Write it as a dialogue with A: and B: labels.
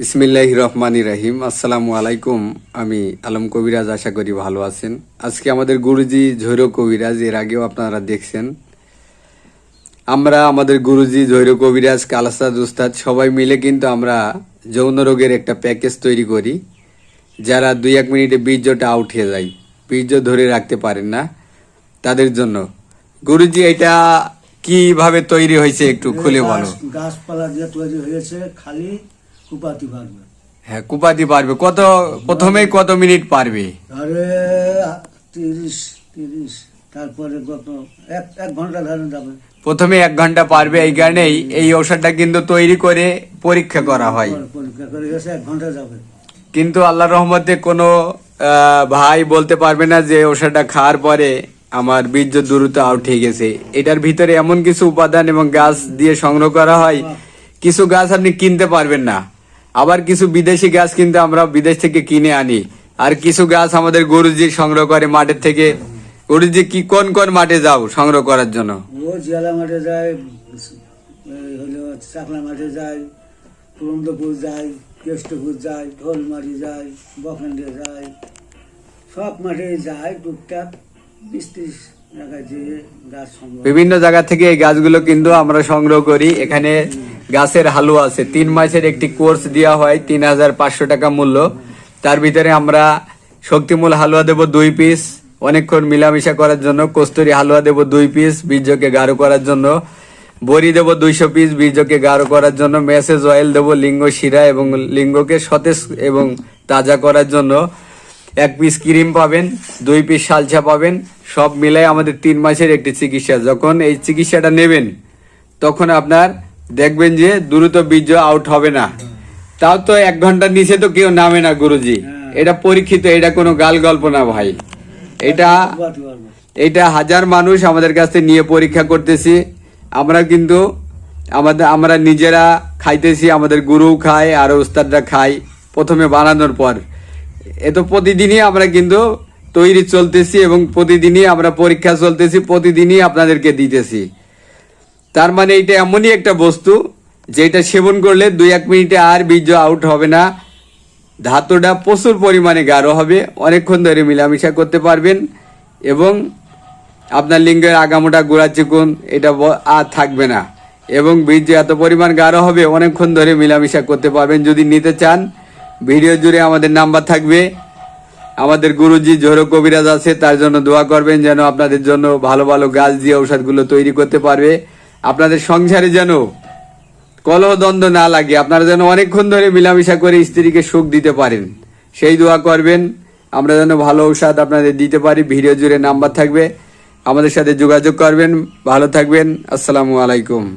A: বিসমিল্লাহ রহমানি রাহিম। আসসালামু আলাইকুম। আমি আলম কবিরাজ, আশা করি ভালো আছেন। আজকে আমাদের গুরুজি ঝৈর কবিরাজ, এর আগেও আপনারা দেখছেন। আমরা আমাদের গুরুজি ঝৈর কবিরাজ, কালাসাদ উস্তাদ, সবাই মিলে কিন্তু আমরা যৌন রোগের একটা প্যাকেজ তৈরি করি, যারা দুই এক মিনিটে বীর্যটা আউট হয়ে যায়, বীর্য ধরে রাখতে পারেন না তাদের জন্য। গুরুজি, এটা কীভাবে তৈরি হয়েছে একটু খুলে বলো।
B: গাছপালা দিয়ে তৈরি হয়েছে, খালি কুপাতি পারবে
A: হ্যাঁ কুপাতি পারবে কত প্রথমেই কত মিনিট পারবে?
B: ধরে তিরিশ তিরিশ তারপরে কত? এক এক ঘণ্টা ধরে যাবে।
A: প্রথমে এক ঘণ্টা পারবে এই কারণেই এই ঔষধটা কিন্তু তৈরি করে পরীক্ষা করা হয়।
B: পরীক্ষা করে গেছে এক ঘণ্টা যাবে।
A: কিন্তু আল্লাহ রহমতে কোনো ভাই বলতে পারবে না যে ওষুধটা খাওয়ার পরে আমার বীর্য দ্রুত আউট হয়ে গেছে। এটার ভিতরে এমন কিছু উপাদান এবং গাছ দিয়ে সংগ্রহ করা হয়। কিছু গাছ আপনি কিনতে পারবেন না। আবার কিছু বিদেশি গাছ কিন্তু আমরা বিদেশ থেকে কিনে আনি। আর কিছু গাছ আমাদের গরুজি সংগ্রহ করে মাঠের থেকে। গরুজি কি কোন কোন মাঠে যাও সংগ্রহ করার জন্য?
B: ও জিয়ালা মাঠে যায় হলো চাকলা মাঠে যায় যায় কেষ্টপুর যায় ঢোলমারি যায় বখান্ডে যায় সব মাঠে যায় টুকটাক
A: বিভিন্ন জায়গা থেকে এই গাছগুলো কিন্তু আমরা সংগ্রহ করি। এখানে গাছের হালুয়া আছে। তিন মাসের একটি কোর্স দেওয়া হয়, তিন হাজার পাঁচশো টাকা মূল্য। তার ভিতরে আমরা শক্তিমূল হালুয়া দেব দুই পিস। অনেকক্ষণ মিলামিশা করার জন্য, কস্তুরি হালুয়া দেব দুই পিস বীর্যকে গাঢ় করার জন্য। বড়ি দেব দুইশো পিস বীর্যকে গাঢ় করার জন্য। মেসেজ অয়েল দেব লিঙ্গ শিরা এবং লিঙ্গকে সতেজ এবং তাজা করার জন্য। এক পিস ক্রিম পাবেন, দুই পিস সালসা পাবেন। সব মিলাই আমাদের তিন মাসের একটি চিকিৎসা। যখন এই চিকিৎসাটা নেবেন, তখন আপনার দেখবেন যে দ্রুত বীর্য আউট হবে না। তাও তো এক ঘণ্টার নিচে তো কেউ নামে না গুরুজি। এটা পরীক্ষিত এটা কোনো গাল গল্প না ভাই। এটা
B: কুপাতি
A: এটা হাজার মানুষ আমাদের কাছে নিয়ে পরীক্ষা করতেছি। আমরা কিন্তু আমাদের আমরা নিজেরা খাইতেছি আমাদের গুরু খায় আর উস্তাদরা খায় প্রথমে বানানোর পর। এ তো প্রতিদিনই আমরা কিন্তু তৈরি চলতেছি এবং প্রতিদিনই আমরা পরীক্ষা চলতেছি প্রতিদিনই আপনাদেরকে দিতেছি। তার মানে এটা এমনই একটা বস্তু, যেটা সেবন করলে দুই এক মিনিটে আর বীর্য আউট হবে না। ধাতুটা প্রচুর পরিমাণে গাঢ় হবে, অনেকক্ষণ ধরে মিলামিশা করতে পারবেন এবং আপনার লিঙ্গের আগামোটা গোড়া চিকুন, এটা আর থাকবে না। এবং বীর্য এত পরিমাণ গাঢ় হবে, অনেকক্ষণ ধরে মিলামিশা করতে পারবেন। যদি নিতে চান, ভিডিও জুড়ে আমাদের নাম্বার থাকবে। আমাদের গুরুজি জোহর কবিরাজ আছে, তার জন্য দোয়া করবেন যেন আপনাদের জন্য ভালো ভালো গাছ দিয়ে ঔষধগুলো তৈরি করতে পারবে। আপনাদের সংসারে যেন কলহ দ্বন্দ্ব না লাগে, আপনারা যেন অনেকক্ষণ ধরে মিলামিশা করে স্ত্রীকে সুখ দিতে পারেন। সেই দোয়া করবেন, আমরা যেন ভালো ঔষধ আপনাদের দিতে পারি, ভিডিও জুড়ে নাম্বার থাকবে। আমাদের সাথে যোগাযোগ করবেন, ভালো থাকবেন, আসসালামু আলাইকুম।